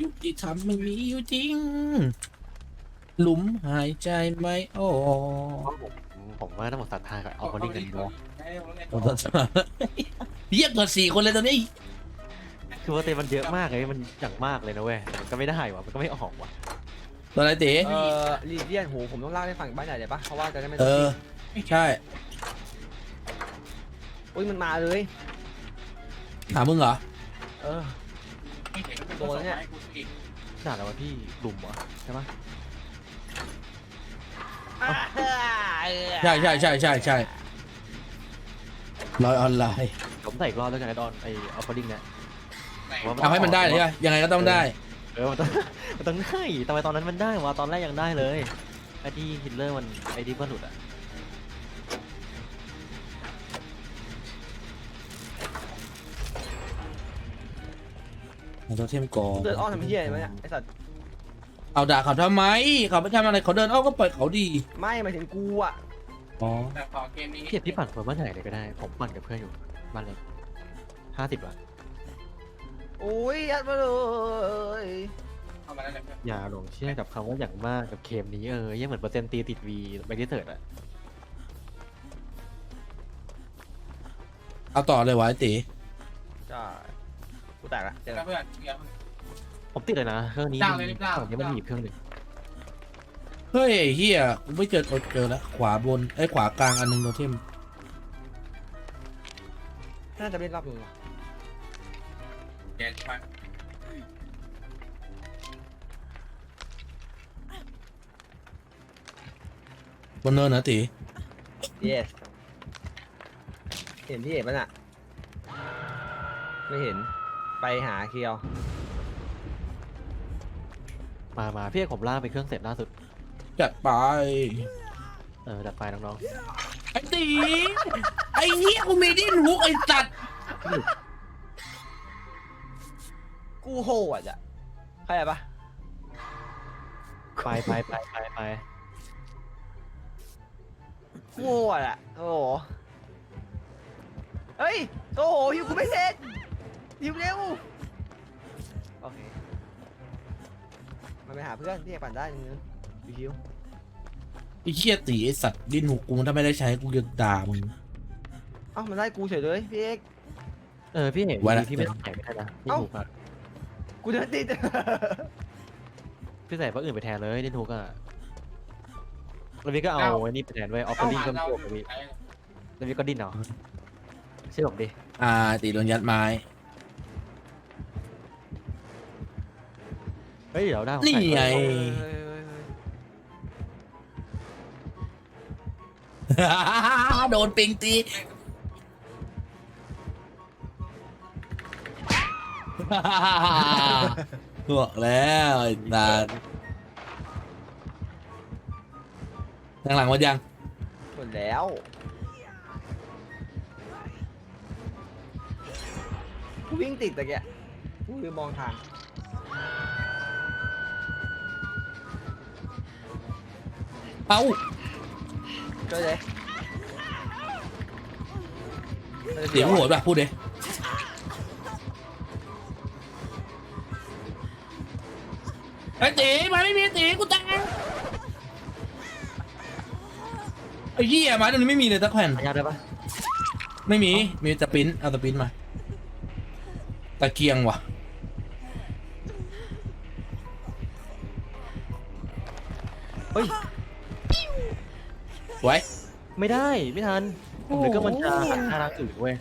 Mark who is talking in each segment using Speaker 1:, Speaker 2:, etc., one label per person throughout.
Speaker 1: ยุติธรรมไม่มีอยู่จริง หลุมหายใจไม่ออก
Speaker 2: ผมผมว่าต้องหมดศรัทธากับเอาคนนี้กันดีเนาะ
Speaker 1: โอ้โหเรียกเกินสี่คนเลยตอนนี้
Speaker 2: คือว่าเตมันเยอะมากเลยมันอย่างมากเลยนะเว้ยแต่มันก็ไม่ได้ว่ะมันก็ไม่ออกว่ะ
Speaker 1: ตัวอะไรตี
Speaker 3: เออลีเดียนโหผมต้องลากให้ฝั่งบ้านใหญ่เลยปะเพราะว่าจะได้ไม่
Speaker 1: เอ
Speaker 3: ต้อง
Speaker 1: อใช่
Speaker 3: อุ้ยมันมาเลย
Speaker 1: ถามมึงเหรอ
Speaker 3: เออ โดนแล้วเนี่ย
Speaker 2: ด่าแล้ววะพี่หลุมเหรอใช่ปะ
Speaker 1: ใช่ใช่ใช่ใช่ใช่ร้อยออนไลน์
Speaker 2: ผมใส่อีกรอบแล้วกันไอ้ดอนไอ้เอาคนดิ้งเนี่ยว่า
Speaker 1: ทำให้มันได้เลยใช่ไหมยังไงก็ต้องได้
Speaker 2: เออมันต้องมันต้องได้ทำไมตอนนั้นมันได้วะตอนแรกยังได้เลยไอ้ที่ฮิตเลอร์มันไอ้ที่มันหลุดอะ
Speaker 1: โทเทมกอ
Speaker 3: เดินอ้อมทำเฮียอะไรวะเนี่ยไอสัตว์
Speaker 1: เอาด่าเขาทำไม เขาไม่ทำอะไรเขาเดินอ้อมก็ปล่อยเขาดี
Speaker 3: ไม่หมายถึงกูอะ
Speaker 1: อ๋อ
Speaker 4: แต่พอเกมนี้
Speaker 2: พี่พี่ปั่นเฟิร์มเมื่อไหร่เลยก็ได้ ผมปั่นกับเพื่อนอยู่บ้านเล็กห้าสิบละ
Speaker 3: โอ้ยยัดมาเลย
Speaker 4: เข้ามาแล้วเนี่ยเพื่อน
Speaker 2: อย่าหลงเชื่อกับคำว่าอย่างมากกับเกมนี้เออยังเหมือนเปอร์เซ็นต์ตีติดวีไปที่เถิดอะ
Speaker 1: เอาต่อเลยวะไอ้ตี
Speaker 3: ใช่กู แตกละเจอ
Speaker 4: เพื่อนเดี๋ยว
Speaker 2: ผมติดเลยนะเครื่องนี้
Speaker 4: จ้างเลยรีบจ้าง
Speaker 2: ฝั่งนี้มันมีอีกเครื่องหนึ่ง
Speaker 1: เฮ้ยไอ้เฮียกูไม่เจอเจอแล้วขวาบนไอ้ยขวากลางอันหนึงโทเทม
Speaker 3: น่าจะเล่นรอบนึงว่ะ
Speaker 4: แกจะไป
Speaker 1: บนเนินนะตี
Speaker 3: yes เห็นที่เห็นมันอะ ไม่เห็น ไปหาเคียว
Speaker 2: มามาพี่เอกผมล่ากไปเครื่องเสร็จล่าสุด
Speaker 1: จัดไป
Speaker 2: เออดัดไฟน้อง
Speaker 1: ไอ้ตีไอ้เหี้ยกูมีดิ้นฮุกไอ้สัตว์
Speaker 3: กูโหดอะเข้าใจปะ
Speaker 2: ๆ ไปไปไปไปไป
Speaker 3: กูโหดอะ โอ้โหเฮ้ย โอ้โหฮิวกูไม่เสร็จ ฮิวเร็ว โอเค มันไปหาเพื่อนที่อยากปั่นได้นึงฮิว
Speaker 1: ไอ้เหี้ยตีไอ้สัตว์ดิ้นฮุกกูถ้าไม่ได้ใช้กูจะด่ามึง
Speaker 3: เอ้ามันได้กูเฉยเลยพี่เอก
Speaker 2: เออพี่เห็น
Speaker 1: ไว้ละ
Speaker 2: พี่ไม่ต้องใส่ไม่ได้นะนี่
Speaker 3: เอ้า
Speaker 2: ถูกอะ
Speaker 3: กูเดินติด
Speaker 2: พี่ใส่พวกอื่นไปแทนเลยนี่ถูกอะแล้วพี่ก็เอาไอ้นี่ไปแทนไว้ออฟเฟอร์ดิ้งก็ไม่
Speaker 4: เรา
Speaker 2: ถูกพี่แล้วพี่ก็ดิ้นเอาเชื่อผมดิ
Speaker 1: อ่าตีโดนยัดไม้
Speaker 2: เฮ้ยเดี๋ยวได้ผม
Speaker 1: นี่
Speaker 2: ใส่
Speaker 1: ไง
Speaker 3: เฮ้ยเฮ้ยเฮ้ยเฮ้ย
Speaker 1: โดนปิงตีบอกแล้วไอ้สัตว์ทางหลังหมดยัง
Speaker 3: หมดแล้วกูวิ่งติดตะเกียกูลืมมองทาง
Speaker 1: เอ้า
Speaker 3: ช่วยเลย
Speaker 1: เสียงโหดป่ะพูดดิไอ้ตีมาไม่มีตีกูตายไอ้เหี้ยไม้ตรงนี้ไม่มีเลยตะแผ่น
Speaker 2: ขยับได้ปะ
Speaker 1: ไม่มี มีตะปิ้นเอาตะปิ้นมา ตะเกียงว่ะ
Speaker 2: เฮ้ย
Speaker 1: ไว้
Speaker 2: ไม่ได้ไม่ทันผมนึกว่ามันจะหันหน้าทางอื่นเว้ย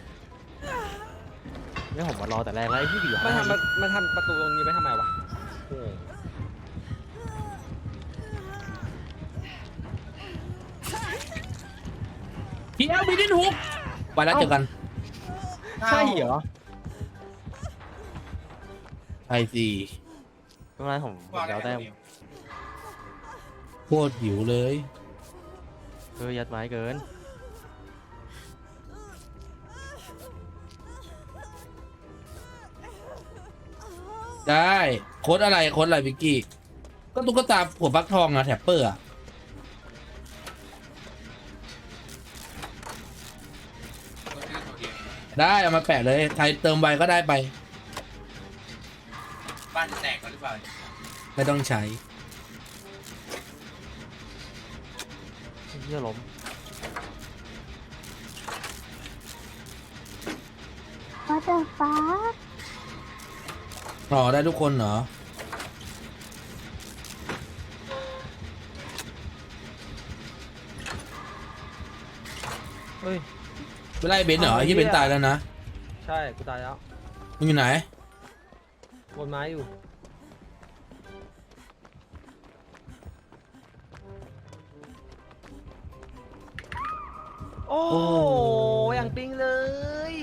Speaker 2: ไม่ผมมารอแต่แรกแล้วไอ้พี่เหลือ
Speaker 3: มันทำมันมันทำประตูตรงนี้ไปทำไมวะโอ้โห
Speaker 1: เพียวมีดิ้นหุกไปแล้วเจอกัน
Speaker 2: ใช่เหรอ
Speaker 1: ใช่สิ
Speaker 2: ไม่เป็นไรผมผมแล้วแต้ม
Speaker 1: โคตรหิวเลย
Speaker 2: เออยัดไม้เกิน
Speaker 1: ได้โค้ดอะไรโค้ดอะไรวิกกี้ ก็ตุ๊กตาหัวฟักทองอะแถบเปอร์อะได้เอามาแปะเลย ใครเติมไวก็ได้ไป
Speaker 4: บ้านจะแตกกันหรือเปล่า
Speaker 1: ไม่ต้องใช้
Speaker 2: ไอ้ เหี้ยล้ม
Speaker 5: What the fuck
Speaker 1: อ๋อได้ทุกคนเหรอ
Speaker 3: เฮ้ย
Speaker 1: ไม่ไล่เบนซ์เหรอ
Speaker 3: เอาไอ้
Speaker 1: ที่เบนซ์
Speaker 3: เหี้ย
Speaker 1: ตายแล้วนะ
Speaker 3: ใช่ กูตายแล้ว
Speaker 1: มึงอยู่ไหน
Speaker 3: บนไม้อยู่ โอ้โห อย่างปิงเลย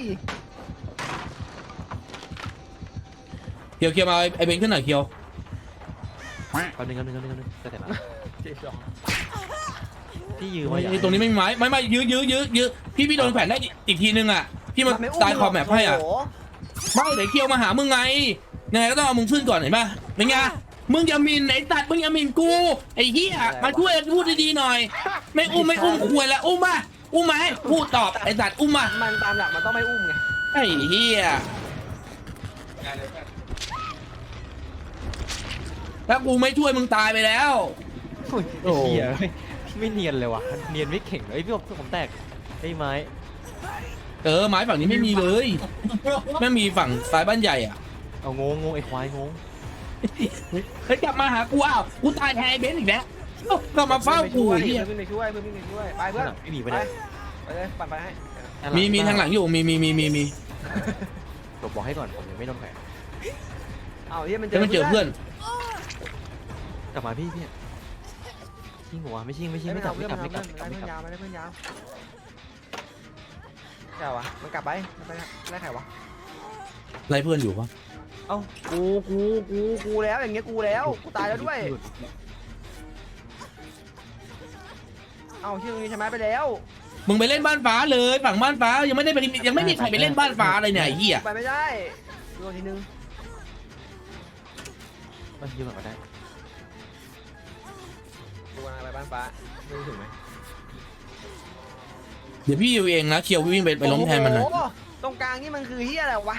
Speaker 1: เคียวเคียวมาเอาไอ้ไอ้เบนซ์ขึ้นหน่อยเคียว
Speaker 2: แป๊บนึงแป๊บนึงแป๊บนึงแป๊บนึงจะเสร็จแล้ว
Speaker 3: เจ๊ดอก
Speaker 2: พี่ยืมมาอย่า
Speaker 1: ไอ้ตรงนี้ไม่มีไม้ไม่ไม่ยื้อยื้อยื้อยื้อพี่พี่โดนแขวนได้อีกทีนึงอะพี่มา
Speaker 3: มันไม่อุ้
Speaker 1: ตายคอมแมปให้อะ
Speaker 3: โโไม่
Speaker 1: เดี๋ยวเคียวมาหามึงไงยังไงก็ต้องเอามึงขึ้นก่อนเห็นป่ะเป็นไงมึงอย่าหมินไอ้ตัดมึงอย่าหมินกูไอ้เหี้ยมาช่วยพูดดีๆหน่อย ไม่อุ้มไม่อุ้มคุยแล้วอุ้มมา อุ้มมาให้พูดตอบไอ้ตัดอุ้มมา
Speaker 3: มันตามหลักมันต้องไม่อุ้มไง
Speaker 1: ไอ้เหี้ย
Speaker 4: ได้เลยเพื่อน
Speaker 1: ถ้ากูไม่ช่วยมึงตายไปแล้ว
Speaker 2: อุ้ย
Speaker 1: โอ้
Speaker 2: ไอ้เหี้ยไม่เนียนเลยว่ะ เนียนไม่เข่งเลยพี่ผมผมแตกไอ้ไม้
Speaker 1: เออไม้ฝั่งนี้ไม่มีเลยไม่มีฝั่งซ้ายบ้านใหญ่อะ
Speaker 2: เอางงงงไอ้ควายงง
Speaker 1: เฮ้ยกลับมาหากูอ้าวกูตายแทนไอ้เบนซ์อีกแล้ว เอ้ากลับมาเฝ้ากู
Speaker 3: เพื่
Speaker 1: ไอ้เหี้ย
Speaker 3: อนไปช่วยเพื่อนไปช่วย ไปเพื่อน
Speaker 2: ไม่มีไป
Speaker 3: ไป
Speaker 2: ได้
Speaker 3: ไปเลยปั่นไปให้
Speaker 1: มีมีทางหลังอยู่มีมีมีมีมี
Speaker 2: ผมบอกให้ก่อนผมยังไม่โดนแขวน
Speaker 3: เอาเฮียมันเจ
Speaker 1: แล้วมันเจอเพื่อน
Speaker 2: กลับมาพี่พี่ชิงหัวะไม่ชิงไม่ชิง
Speaker 3: ไม่
Speaker 2: ไม่
Speaker 3: ก
Speaker 2: ก
Speaker 3: ลั
Speaker 2: ลั
Speaker 3: บบเพื่
Speaker 2: ไม่
Speaker 3: อน
Speaker 2: กลับ
Speaker 3: มัน
Speaker 2: ไม่กลับไม่กลับไม่
Speaker 3: เพื่อน
Speaker 2: กลับ
Speaker 3: ยาวมาได้เพื่อนยาวเจ้าวะมันกลับไปมันไปไล่ใครวะ
Speaker 1: ไล่เพื่อนอยู่ปะ
Speaker 3: เอ้ากูกูกูกูแล้วอย่างเงี้ยกูแล้วกูตายแล้วด้วย เอ้าชื่อตรงนี้ใช่ไหมไปแล้ว
Speaker 1: มึงไปเล่นบ้านฟ้าเลย ฝั่งบ้านฟ้ายังไม่ได้ไปยังไม่มีใครไปเล่นบ้านฟ้าเลยเนี่ยไอ้เหี้ย
Speaker 3: ไปไม่ได้โดนทีนึง
Speaker 2: เอ้ยยืมก่อนก็ได้
Speaker 3: กูกำลังไปบ้านฟ้าไม่รู้ถึงไหม
Speaker 1: เดี๋ยวพี่อยู่เองนะเคียววิ่งไปไปล้มแทนมันหน่อย
Speaker 3: โอ้โหตรงกลางนี่มันคือเฮียอะไรวะ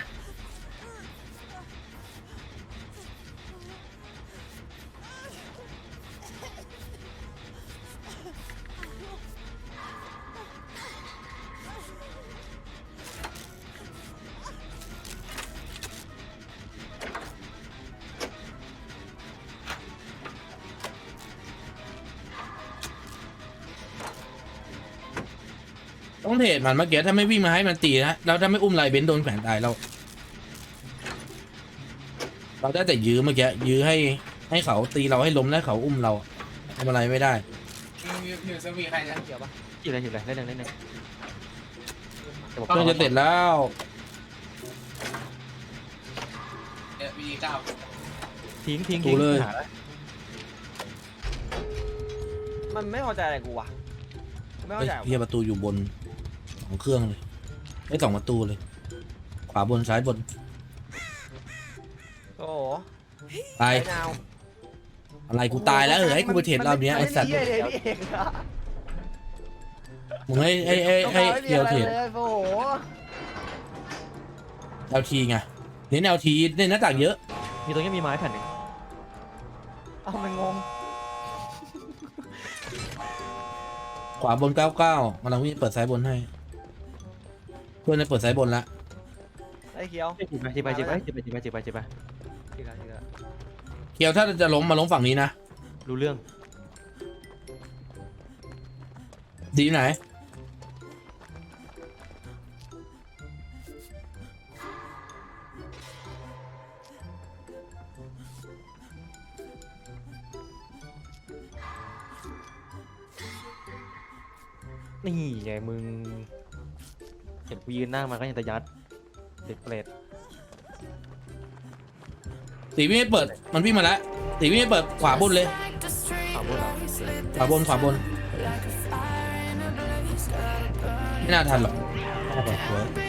Speaker 1: ต้องเทรดมันเมื่อกี้ถ้าไม่วิ่งมาให้มันตีนะแล้วถ้าไม่อุ้มไลเบนโดนแขวนตายเราเราได้แต่ยื้อเมื่อกี้ยื้อให้ให้เขาตีเราให้ล้มแล้วเขาอุ้มเราทำอะไรไม่ได้
Speaker 4: มีมีมีจะมีใครนะ
Speaker 3: เกี่ยวปะ
Speaker 2: จีบอะไรจีบอะไรเล่นหนึ่งเล่นหนึ่งแต่ผม
Speaker 1: เพื่อนจะเสร็จแล้ว
Speaker 4: เดี๋ยวมีเก้า
Speaker 2: ทิ้งทิ้ง
Speaker 1: ดู
Speaker 2: ทิ้ง
Speaker 1: เลย
Speaker 2: หาแล้ว
Speaker 3: มันไม่พอใจอะไรกูวะไม่เข้า
Speaker 1: เฮ้ย
Speaker 3: ใจ
Speaker 1: เฮียประตูอยู่บน องเครื่องเลยไอ้ยสองประตูเลย ขวาบนซ้ายบน
Speaker 3: โอ้โห
Speaker 1: ตาย
Speaker 3: นาว
Speaker 1: อะไรกูตายแล้วเออให้กูไปเทรดรอบเนี้ยไอ้สัตว์
Speaker 3: มันไม่มีเหี้ยเลยพี่เอกนะ
Speaker 1: มึงให้ให้ให้ให้
Speaker 3: ไม่มี
Speaker 1: เดียว
Speaker 3: อะไร
Speaker 1: เทรด
Speaker 3: เลยโอ้โห
Speaker 1: เอลทีไงเน้นเอลทีเน้นหน้าต่างเยอะ
Speaker 2: มีตรงนี้มีไม้แผ่นหนึ่ง
Speaker 3: เอามันงง
Speaker 1: ขวาบนเก้าเก้ากำลังวิ่งเปิดซ้ายบนให้เพื่อนจะเปิดซ้ายบนละ
Speaker 3: ไอ้เขียว
Speaker 2: จีบไปจีบไปจีบไปจีบไปจีบไปจีบไปจีบไป
Speaker 3: ทีละทีละ
Speaker 1: เกียวถ้าจะล้มมาล้มฝั่งนี้นะ
Speaker 2: รู้เรื่อง
Speaker 1: ดีไหน
Speaker 2: นี่ไงมึงเห็น กูยืนหน้ามันก็ยังจะยัด เด็กเปรต
Speaker 1: ตีวิ่งไม่เปิด มันวิ่งมาแล้วตีวิ่งไม่เปิดขวาบนเลย
Speaker 2: ขวาวบนเหรอ
Speaker 1: ขวาบนขวาบน ไม่น่าทันหรอก น่าจะสวย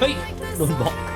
Speaker 1: 哎以轮不